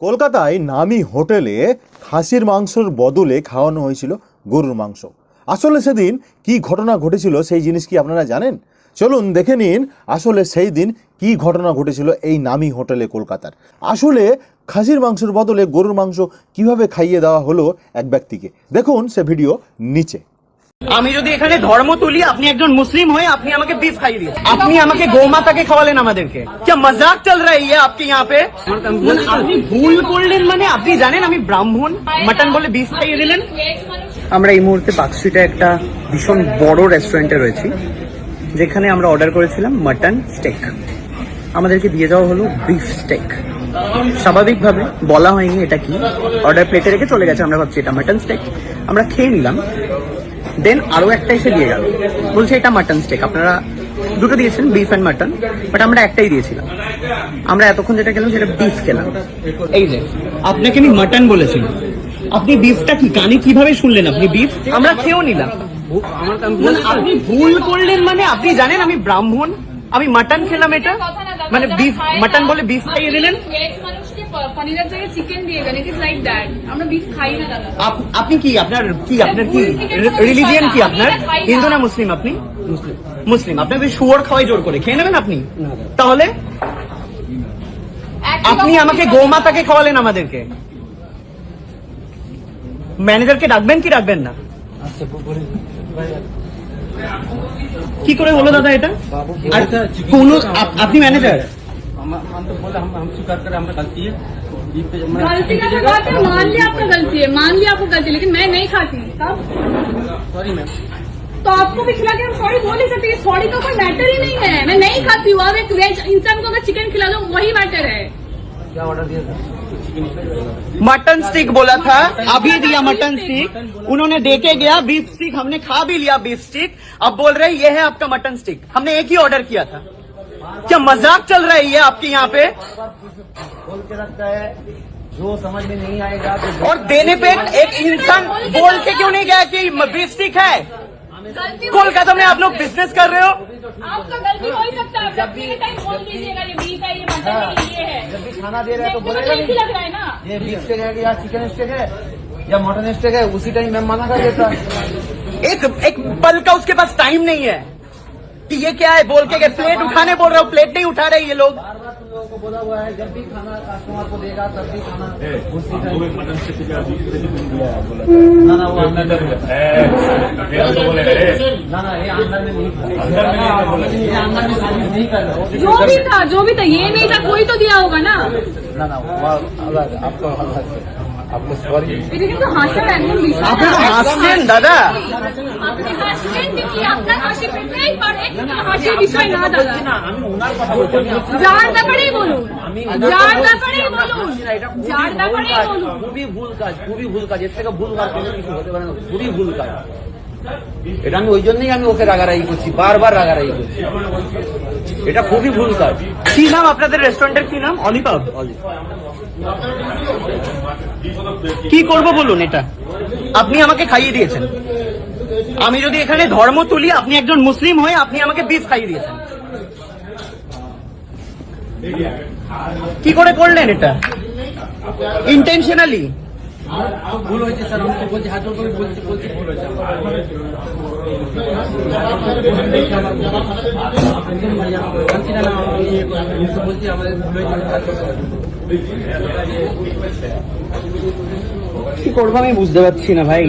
কলকাতায় নামি হোটেলে খাসির মাংসর বদলে খাওয়ানো হয়েছিল গরুর মাংস। আসলে সেদিন কি ঘটনা ঘটেছিল সেই জিনিস কি আপনারা জানেন? চলুন দেখে নিন আসলে সেই দিন কি ঘটনা ঘটেছিল এই নামি হোটেলে কলকাতার। আসলে খাসির মাংসের বদলে গরুর মাংস কীভাবে খাইয়ে দেওয়া হলো এক ব্যক্তিকে। দেখুন সে ভিডিও নিচে। আমি যদি এখানে ধর্ম তুলি আপনি একজন মুসলিম হয়ে আপনি আমাকে বিফ খাইয়ে দিয়েছেন আপনি আমাকে গোমাতাকে খাওয়ালেন আমাদেরকে কে মজাক চল রা है आपके यहाँ पे আপনি ভুল করলেন মানে আপনি জানেন আমি ব্রাহ্মণ মাটন বলে বিফ খাইয়ে দিলেন আমরা এই মুহূর্তে পার্ক স্ট্রিটে একটা ভীষণ বড় রেস্টুরেন্টে রয়েছি যেখানে আমরা অর্ডার করেছিলাম মাটন স্টেক আমাদেরকে দিয়ে দেওয়া হলো বিফ স্টেক স্বাভাবিকভাবে বলা হয়নি এটা কি অর্ডার প্লেটে রেখে চলে গেছে আমরা ভাবছি এটা মাটন স্টেক আমরা খেয়ে নিলাম দেন আরও একটা এসে দিয়ে গেল। বলছে এটা মাটন স্টেক আপনারা দুটো দিয়েছেন বিফ অ্যান্ড মাটন বাট আমরা একটাই দিয়েছিলাম। আমরা এতক্ষণ যেটা খেলাম সেটা বিফ খেলাম। এই যে আপনাকে আমি মাটন বলেছিলাম। আপনি বিফটা কি কানে কীভাবে শুনলেন আপনি বিফ আমরা খেয়েও নিলাম। মানে আপনি ভুল করলেন মানে আপনি জানেন আমি ব্রাহ্মণ আমি মাটন খেলাম এটা? মানে বিফ মাটন বলে বিফ খাইয়ে দিলেন? পনিরের জায়গায় চিকেন দিয়ে দেন ইট ইজ লাইক দ্যাট আমরা বিফ খাই না দাদা। আপনি কি আপনার কি আপনার কি রিলিজিয়ান কি আপনার? হিন্দু না মুসলিম আপনি? মুসলিম। আপনাকে শুয়োর খাওয়াই জোর করে। খেয়ে নেবেন আপনি? তাহলে? আপনি আমাকে গোমাতাকে খাওয়ালেন আমাদেরকে। ম্যানেজারকে ডাকবেন কি ডাকবেন না? কি করে হলো দাদা এটা? আর কোন আপনি ম্যানেজার हम हम तो बोले हम हम स्वीकार करें हमारा गलती है। गलती का बात है मान लिया आपका गलती है मान लिया आपको गलती है, लेकिन मैं नहीं खाती सॉरी मैम तो आपको भी खिला के हम सॉरी बोल ही सकते सॉरी का कोई मैटर ही नहीं है। मैं नहीं खाती हूँ अब एक वेज इंसान को अगर चिकन खिला दो वही मैटर है। क्या ऑर्डर दिया था? मटन स्टिक बोला था अभी दिया मटन स्टिक उन्होंने देके गया बीफ स्टिक हमने खा भी लिया बीफ स्टिक अब बोल रहे ये है आपका मटन स्टिक हमने एक ही ऑर्डर किया था। क्या मज़ाक चल रही है आपके यहाँ पे? बोल के रखता है। जो समझ में नहीं आएगा तो और देने पे एक इंसान बोल के क्यों नहीं गया कि बीफ स्टिक है? कोलकाता में आप लोग बिज़नेस कर रहे हो? आपका गलती हो ही सकता है। जब भी टाइम बोल दीजिएगा ये बीफ है ये मटन है। ये है। जब भी खाना दे रहा है तो बोलेगा एक नहीं। लग रहा है ना। ये बीफ स्टेक है या चिकन स्टेक है या मटन स्टेक है उसी टाइम मैं मना कर देता। एक एक पल का उसके पास टाइम नहीं है। कि ये क्या है? बोल के गए प्लेट उठाने बोल रहे हो प्लेट नहीं उठा रहे ये लोग। बार बार तुम लोगों को बोला हुआ है जब भी खाना कस्टमर को देगा तब भी खाना ना ना वो अंदर में ना ना ये अंदर में नहीं अंदर में सर्विस नहीं कर रहा जो भी था जो भी था ये नहीं था कोई तो दिया होगा ना। ना ना वो अलग आपको अलग আপনি সরি। আপনি হাসছেন দাদা। আপনি হাসছেন খুবই ভুল কাজ খুবই ভুল কাজ এর থেকে ভুল খুবই ভুল কাজ। এটা আমি ওই জন্যই আমি ওকে রাগারাই করছি বারবার রাগারাই করছি। এটা খুবই ভুল কাজ। কি নাম আপনাদের রেস্টুরেন্টের কি নাম? অলিপাব কি করব বলুন এটা? আপনি আমাকে খাইয়ে দিয়েছেন। আমি যদি এখানে ধর্ম তুলি আপনি একজন মুসলিম হয়ে আপনি আমাকে বিফ খাইয়ে দিয়েছেন। কি করে করলেন এটা? ইন্টেনশনালি ভুল হয়েছে স্যার বলছি, হাত করে বলছি বলছি ভুল হয়েছে তো বলছি আমাদের ভুল হয়েছে। কি করব আমি বুঝতে পারছি না ভাই